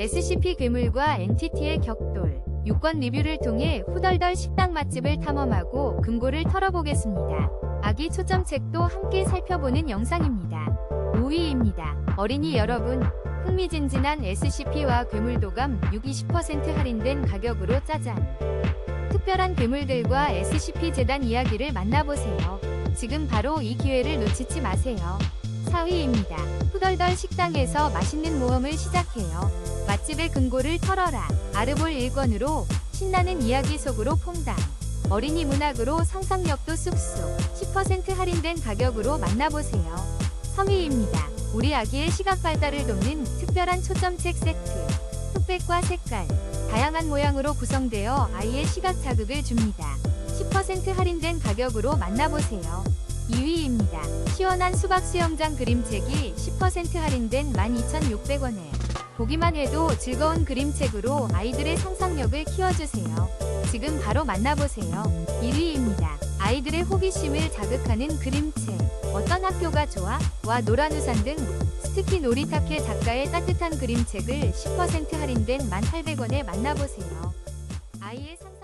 SCP 괴물과 NTT의 격돌, 유권 리뷰를 통해 후덜덜 식당 맛집을 탐험하고 금고를 털어보겠습니다. 아기 초점책도 함께 살펴보는 영상입니다. 5위입니다. 어린이 여러분, 흥미진진한 SCP와 괴물도감 6 20% 할인된 가격으로 짜잔. 특별한 괴물들과 SCP 재단 이야기를 만나보세요. 지금 바로 이 기회를 놓치지 마세요. 4위입니다. 후덜덜 식당에서 맛있는 모험을 시작해요. 맛집의 근고를 털어라. 아르볼 1권으로 신나는 이야기 속으로 퐁당. 어린이 문학으로 상상력도 쑥쑥 10% 할인된 가격으로 만나보세요. 3위입니다. 우리 아기의 시각 발달을 돕는 특별한 초점책 세트. 흑백과 색깔, 다양한 모양으로 구성되어 아이의 시각 자극을 줍니다. 10% 할인된 가격으로 만나보세요. 2위입니다. 시원한 수박 수영장 그림책이 10% 할인된 12,600원에 보기만 해도 즐거운 그림책으로 아이들의 상상력을 키워주세요. 지금 바로 만나보세요. 1위입니다. 아이들의 호기심을 자극하는 그림책. 어떤 학교가 좋아? 와 노란우산 등 스티키 노리타케 작가의 따뜻한 그림책을 10% 할인된 1,800원에 만나보세요. 아이의 상상